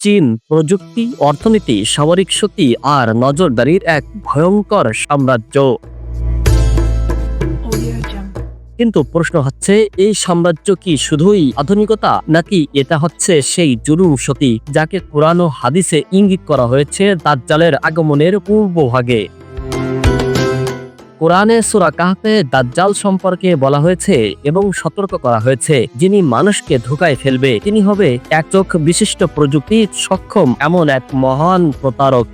চীন প্রযুক্তি, অর্থনীতি, সামরিক শক্তি আর নজরদারির এক ভয়ঙ্কর সাম্রাজ্য। কিন্তু প্রশ্ন হচ্ছে, এই সাম্রাজ্য কি শুধুই আধুনিকতা, নাকি এটা হচ্ছে সেই জুলুম সতী, যাকে কোরআন হাদিসে ইঙ্গিত করা হয়েছে দাজ্জালের আগমনের পূর্বভাগে? কোরআনে সুরা কাহতে দাজ্জাল সম্পর্কে বলা হয়েছে এবং সতর্ক করা হয়েছে, যিনি মানুষকে ধোকায় ফেলবে। তিনি হবে এক চোখ বিশিষ্ট প্রযুক্তি, সক্ষম, এমন এক মহান প্রতারক।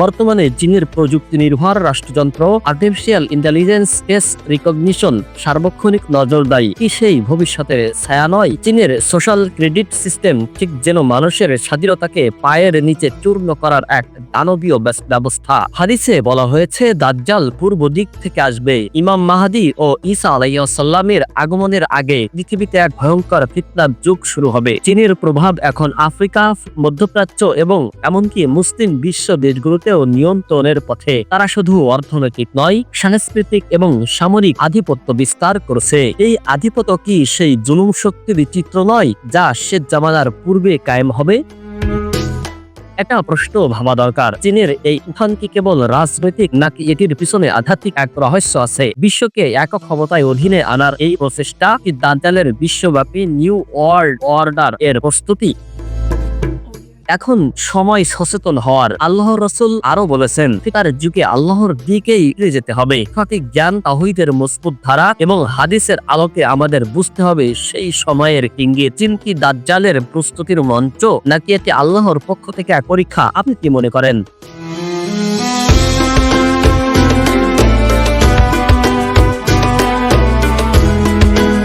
বর্তমানে চীনের প্রযুক্তি নির্ভর রাষ্ট্রযন্ত্র আর্টিফিশিয়াল ইন্টেলিজেন্স ফেস রিকগনিশন সার্বক্ষণিক নজরদারি, কি সেই ভবিষ্যতের ছায়া নয়? চীনের সোশ্যাল ক্রেডিট সিস্টেম ঠিক যেন মানুষের স্বাধীনতাকে পায়ের নিচে চূর্ণ করার এক দানবীয় ব্যবস্থা। হাদিসে বলা হয়েছে, দাজ্জাল পূর্ব দিক থেকে আসবে। ইমাম মাহাদি ও ঈসা আলাইসাল্লামের আগমনের আগে পৃথিবীতে এক ভয়ঙ্কর ফিতনার যুগ শুরু হবে। চীনের প্রভাব এখন আফ্রিকা, মধ্যপ্রাচ্য এবং এমনকি মুসলিম বিশ্ব দেশগুলোতেও নিয়ন্ত্রণের পথে তারা শুধু অর্থনৈতিক নয়, সাংস্কৃতিক এবং সামরিক আধিপত্য বিস্তার করছে। এই আধিপত্য কি সেই জুলুম শক্তির চিত্র নয়, যা শেষ জামানার পূর্বে কায়েম হবে? একটা প্রশ্ন ভাবা দরকার। চীনের এই উত্থান কি কেবল রাজনৈতিক নাকি এটির পিছনে আধ্যাত্মিক এক রহস্য আছে? বিশ্বকে একক ক্ষমতায় অধীনে আনার এই প্রচেষ্টা কি দাজ্জালের বিশ্বব্যাপী নিউ ওয়ার্ল্ড অর্ডার এর প্রস্তুতি? এখন সময় সচেতন হওয়ার আল্লাহ রসুল আরও বলেছেন তার যুগে আল্লাহর দিকেই ফিরে যেতে হবে। সঠিক জ্ঞান তাহিদের মজবুত ধারা এবং হাদিসের আলোকে আমাদের বুঝতে হবে সেই সময়ের ইঙ্গিত। চিন্তি দাজ্জালের প্রস্তুতির মঞ্চ নাকি এটি আল্লাহর পক্ষ থেকে এক পরীক্ষা? আপনি কি মনে করেন?